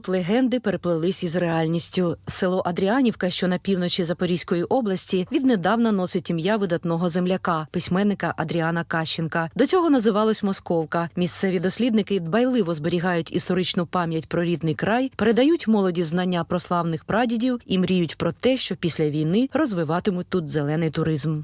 Тут легенди переплелись із реальністю. Село Адріанівка, що на півночі Запорізької області, віднедавна носить ім'я видатного земляка, письменника Адріана Кащенка. До цього називалось Московка. Місцеві дослідники дбайливо зберігають історичну пам'ять про рідний край, передають молоді знання про славних прадідів і мріють про те, що після війни розвиватимуть тут зелений туризм.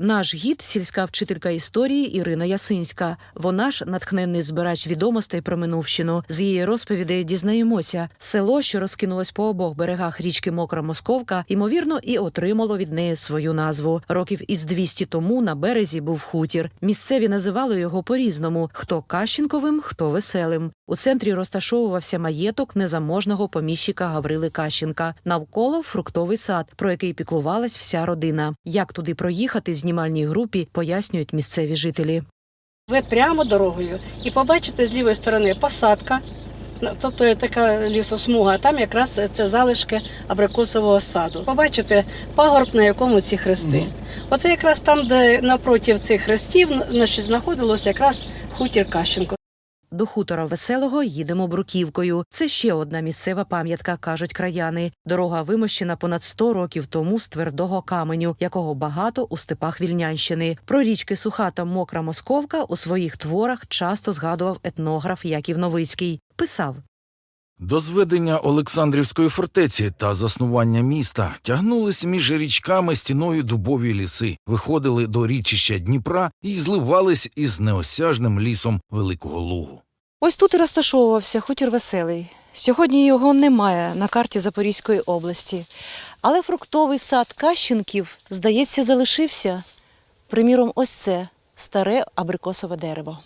Наш гід сільська вчителька історії Ірина Ясинська. Вона ж натхненний збирач відомостей про минувщину. З її розповідей дізнаємося. Село, що розкинулось по обох берегах річки Мокра Московка, ймовірно, і отримало від неї свою назву. Років із 200 тому на березі був хутір. Місцеві називали його по-різному: хто Кащенковим, хто веселим. У центрі розташовувався маєток незаможного поміщика Гаврили Кащенка. Навколо фруктовий сад, про який піклувалась вся родина. Як туди проїхати знімальній групі, пояснюють місцеві жителі. Ви прямо дорогою і побачите з лівої сторони посадка, ну, тобто така лісосмуга, а там якраз це залишки абрикосового саду. Побачите пагорб, на якому ці хрести. Оце якраз там, де напроти цих хрестів, значить, знаходилося якраз хутір Кащенко. До хутора веселого їдемо бруківкою. Це ще одна місцева пам'ятка, кажуть краяни. Дорога вимощена понад 100 років тому з твердого каменю, якого багато у степах Вільнянщини. Про річки Суха та Мокра Московка у своїх творах часто згадував етнограф Яків Новицький. Писав. До зведення Олександрівської фортеці та заснування міста тягнулись між річками стіною дубові ліси, виходили до річища Дніпра і зливались із неосяжним лісом Великого Лугу. Ось тут і розташовувався хутір веселий. Сьогодні його немає на карті Запорізької області. Але фруктовий сад Кащенків, здається, залишився. Приміром, ось це старе абрикосове дерево.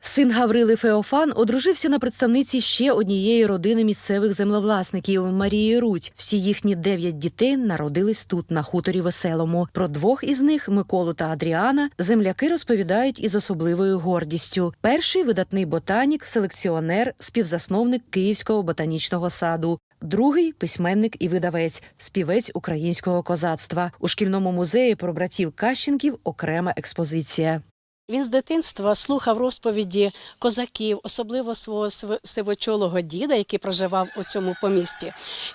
Син Гаврили Феофан одружився на представниці ще однієї родини місцевих землевласників Марії Рудь. Всі їхні дев'ять дітей народились тут, на хуторі веселому. Про двох із них Миколу та Адріана земляки розповідають із особливою гордістю. Перший видатний ботанік, селекціонер, співзасновник Київського ботанічного саду. Другий письменник і видавець, співець українського козацтва. У шкільному музеї про братів Кащенків окрема експозиція. Він з дитинства слухав розповіді козаків, особливо свого сив- сивочолого діда, який проживав у цьому помісті,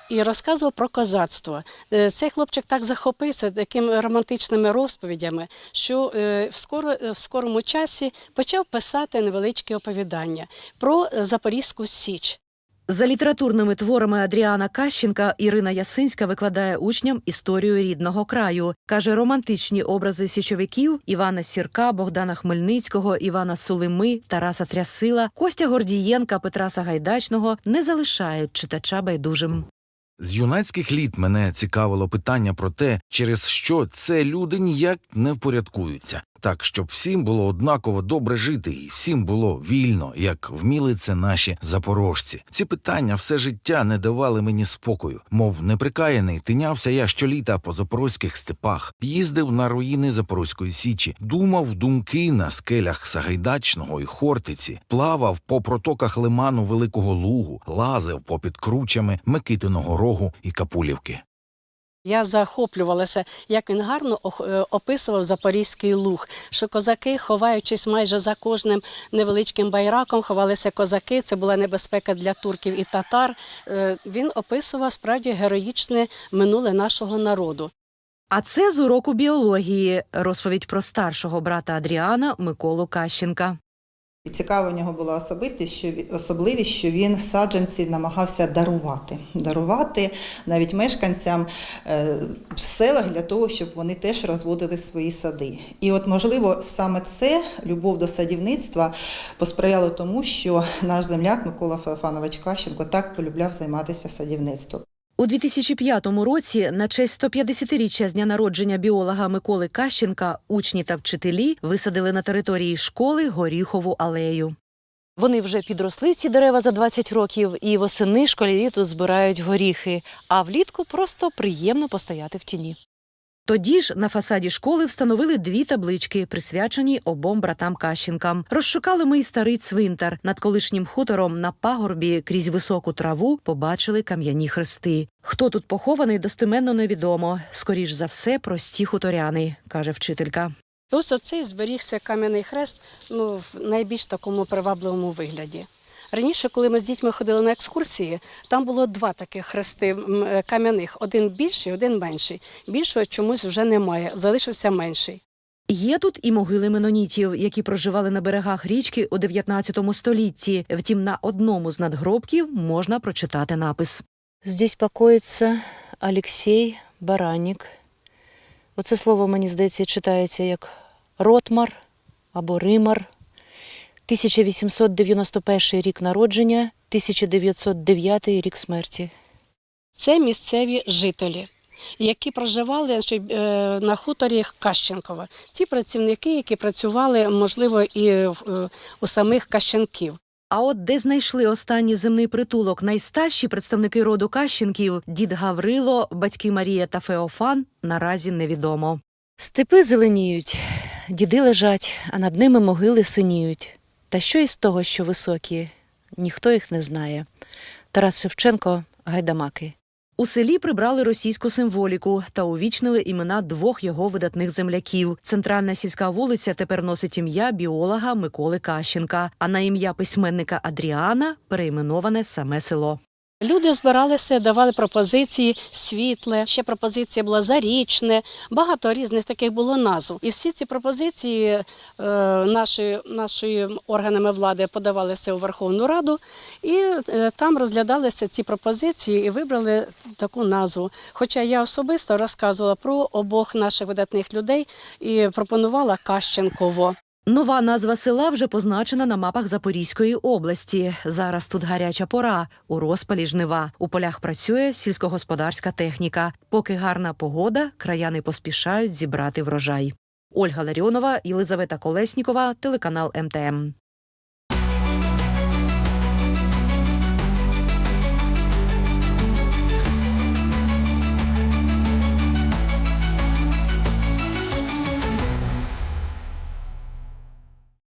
і розказував про козацтво. Е, Цей хлопчик так захопився такими романтичними розповідями, що е, в, скоро, в скорому часі почав писати невеличкі оповідання про е, Запорізьку Січ. За літературними творами Адріана Кащенка Ірина Ясинська викладає учням історію рідного краю. Каже, романтичні образи січовиків Івана Сірка, Богдана Хмельницького, Івана Сулими, Тараса Трясила, Костя Гордієнка, Петра Сагайдачного не залишають читача байдужим. З юнацьких літ мене цікавило питання про те, через що це люди ніяк не впорядкуються, так щоб всім було однаково добре жити, і всім було вільно, як вміли це наші запорожці. Ці питання все життя не давали мені спокою. Мов неприкаяний, тинявся я щоліта по запорозьких степах, їздив на руїни Запорозької січі, думав думки на скелях Сагайдачного і Хортиці, плавав по протоках лиману Великого Лугу, лазив попід кручами Микитиного рогу і Капулівки. Я захоплювалася, як він гарно е, описував Запорізький луг, що козаки, ховаючись майже за кожним невеличким байраком, ховалися козаки. Це була небезпека для турків і татар. Е, Він описував справді героїчне минуле нашого народу. А це з уроку біології розповідь про старшого брата Адріана Миколу Кащенка. І цікава в нього була особистість, що ві- особливість, що він саджанці намагався дарувати, дарувати навіть мешканцям е, в селах для того, щоб вони теж розводили свої сади. І от, можливо, саме це любов до садівництва посприяло тому, що наш земляк Микола Феофанович Кащенко так полюбляв займатися садівництвом. У 2005 році, на честь 150-річчя з дня народження біолога Миколи Кащенка, учні та вчителі висадили на території школи горіхову алею. Вони вже підросли ці дерева за 20 років, і восени школярі тут збирають горіхи, а влітку просто приємно постояти в тіні. Тоді ж на фасаді школи встановили дві таблички, присвячені обом братам Кащенкам. Розшукали ми й старий цвинтар. Над колишнім хутором на пагорбі крізь високу траву побачили кам'яні хрести. Хто тут похований, достеменно невідомо. Скоріш за все, прості хуторяни, каже вчителька. Ось оцей зберігся кам'яний хрест ну, в найбільш такому привабливому вигляді. Раніше, коли ми з дітьми ходили на екскурсії, там було два таких хрести е, кам'яних: один більший, один менший. Більшого чомусь вже немає, залишився менший. Є тут і могили менонітів, які проживали на берегах річки у 19 столітті. Втім, на одному з надгробків можна прочитати напис. Здесь покоїться Олексій Баранік. Оце слово, мені здається, читається як Ротмар або Римар. 1891 рік народження, 1909 рік смерті. Це місцеві жителі, які проживали е, на хуторі Кащенкова. Ті працівники, які працювали, можливо, і е, у самих Кащенків. А от де знайшли останній земний притулок найстарші представники роду Кащенків дід Гаврило, батьки Марія та Феофан, наразі невідомо. Степи зеленіють, діди лежать, а над ними могили синіють. Та що із того, що високі, ніхто їх не знає. Тарас Шевченко, Гайдамаки. У селі прибрали російську символіку та увічнили імена двох його видатних земляків. Центральна сільська вулиця тепер носить ім'я біолога Миколи Кащенка, а на ім'я письменника Адріана перейменоване саме село. Люди збиралися, давали пропозиції світле. Ще пропозиція була зарічне. Багато різних таких було назв. І всі ці пропозиції е, наші, нашої органами влади подавалися у Верховну Раду, і е, там розглядалися ці пропозиції і вибрали таку назву. Хоча я особисто розказувала про обох наших видатних людей і пропонувала Кащенково. Нова назва села вже позначена на мапах Запорізької області. Зараз тут гаряча пора, у розпалі жнива. У полях працює сільськогосподарська техніка. Поки гарна погода, краяни поспішають зібрати врожай. Ольга Ларіонова, Єлизавета Колеснікова, телеканал МТМ.